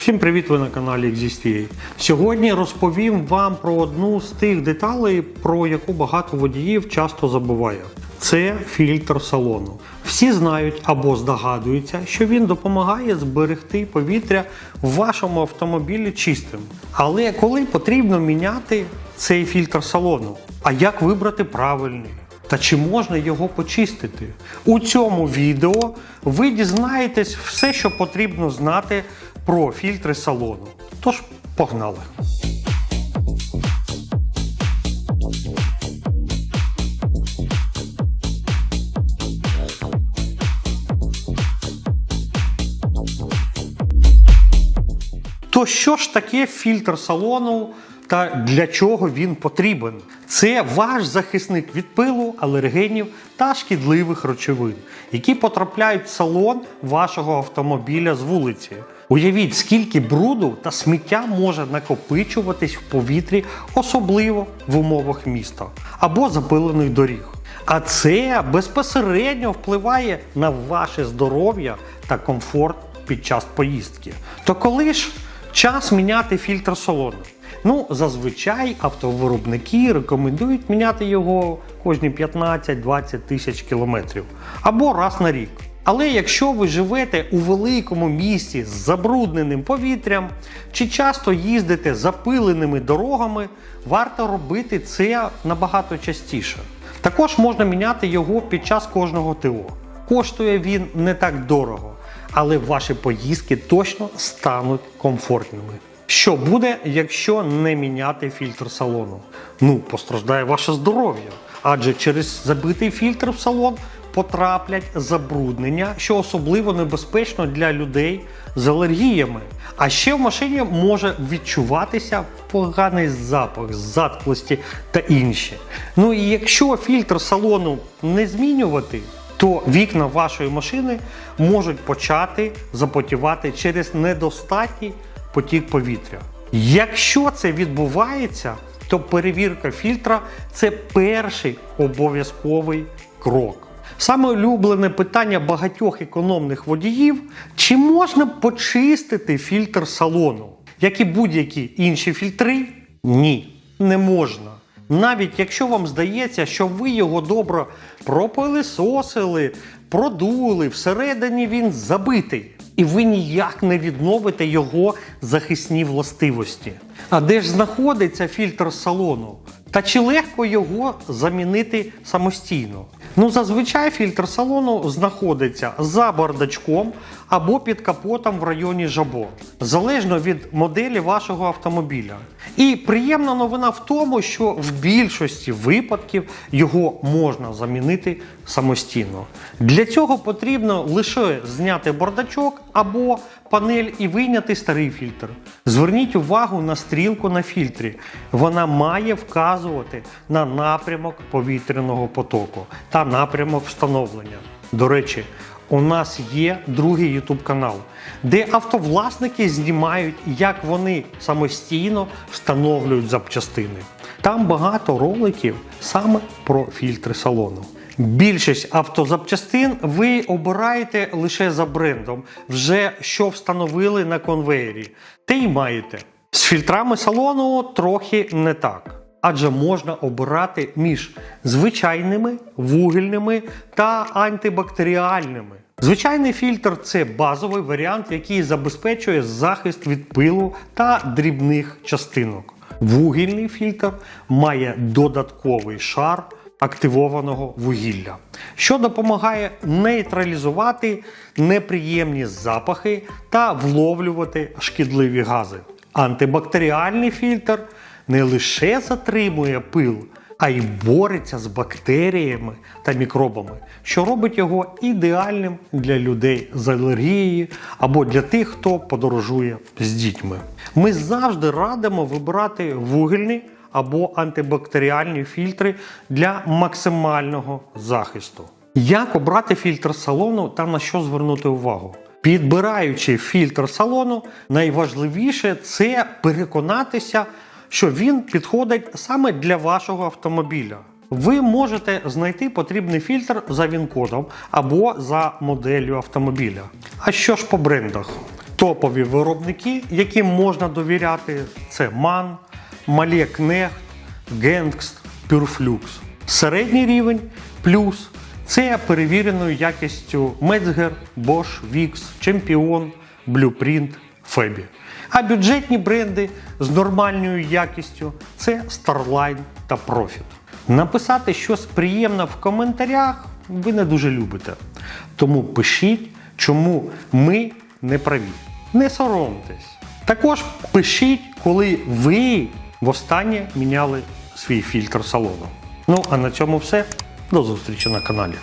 Всім привіт! Ви на каналі XSTA. Сьогодні розповім вам про одну з тих деталей, про яку багато водіїв часто забуває. Це фільтр салону. Всі знають або здогадуються, що він допомагає зберегти повітря в вашому автомобілі чистим. Але коли потрібно міняти цей фільтр салону? А як вибрати правильний? Та чи можна його почистити? У цьому відео ви дізнаєтесь все, що потрібно знати про фільтри салону. Тож, погнали! То що ж таке фільтр салону та для чого він потрібен? Це ваш захисник від пилу, алергенів та шкідливих речовин, які потрапляють в салон вашого автомобіля з вулиці. Уявіть, скільки бруду та сміття може накопичуватись в повітрі, особливо в умовах міста або запилених доріг. А це безпосередньо впливає на ваше здоров'я та комфорт під час поїздки. То коли ж час міняти фільтр салону? Ну, зазвичай автовиробники рекомендують міняти його кожні 15-20 тисяч кілометрів або раз на рік. Але якщо ви живете у великому місті з забрудненим повітрям чи часто їздите запиленими дорогами, варто робити це набагато частіше. Також можна міняти його під час кожного ТО. Коштує він не так дорого, але ваші поїздки точно стануть комфортними. Що буде, якщо не міняти фільтр салону? Ну, постраждає ваше здоров'я, адже через забитий фільтр в салон потраплять забруднення, що особливо небезпечно для людей з алергіями. А ще в машині може відчуватися поганий запах, затклості та інші. Ну і якщо фільтр салону не змінювати, то вікна вашої машини можуть почати запотівати через недостатній потік повітря. Якщо це відбувається, то перевірка фільтра це перший обов'язковий крок. Саме улюблене питання багатьох економних водіїв: чи можна почистити фільтр салону? Як і будь-які інші фільтри? Ні, не можна. Навіть якщо вам здається, що ви його добре пропилисосили, продули, всередині він забитий, і ви ніяк не відновите його захисні властивості. А де ж знаходиться фільтр салону? Та чи легко його замінити самостійно? Ну, зазвичай фільтр салону знаходиться за бардачком або під капотом в районі жабо, залежно від моделі вашого автомобіля. І приємна новина в тому, що в більшості випадків його можна замінити самостійно. Для цього потрібно лише зняти бардачок або панель і вийняти старий фільтр. Зверніть увагу на стрілку на фільтрі. Вона має вказувати на напрямок повітряного потоку та напрямок встановлення. До речі, у нас є другий YouTube канал, де автовласники знімають, як вони самостійно встановлюють запчастини. Там багато роликів саме про фільтри салону. Більшість автозапчастин ви обираєте лише за брендом, вже що встановили на конвеєрі, те й маєте. З фільтрами салону трохи не так. Адже можна обирати між звичайними, вугільними та антибактеріальними. Звичайний фільтр це базовий варіант, який забезпечує захист від пилу та дрібних частинок. Вугільний фільтр має додатковий шар активованого вугілля, що допомагає нейтралізувати неприємні запахи та вловлювати шкідливі гази. Антибактеріальний фільтр не лише затримує пил, а й бореться з бактеріями та мікробами, що робить його ідеальним для людей з алергією або для тих, хто подорожує з дітьми. Ми завжди радимо вибирати вугільні або антибактеріальні фільтри для максимального захисту. Як обрати фільтр салону та на що звернути увагу? Підбираючи фільтр салону, найважливіше це переконатися, що він підходить саме для вашого автомобіля. Ви можете знайти потрібний фільтр за він-кодом або за моделлю автомобіля. А що ж по брендах? Топові виробники, яким можна довіряти, це MAN, Knecht, Gengst, Pureflux. Середній рівень плюс це перевіреною якістю Metzger, Bosch, Vix, Champion, Blueprint, Febi. А бюджетні бренди з нормальною якістю це Starline та Profit. Написати щось приємне в коментарях ви не дуже любите. Тому пишіть, чому ми не праві. Не соромтесь. Також пишіть, коли ви востаннє міняли свій фільтр салону. Ну а на цьому все. До зустрічі на каналі.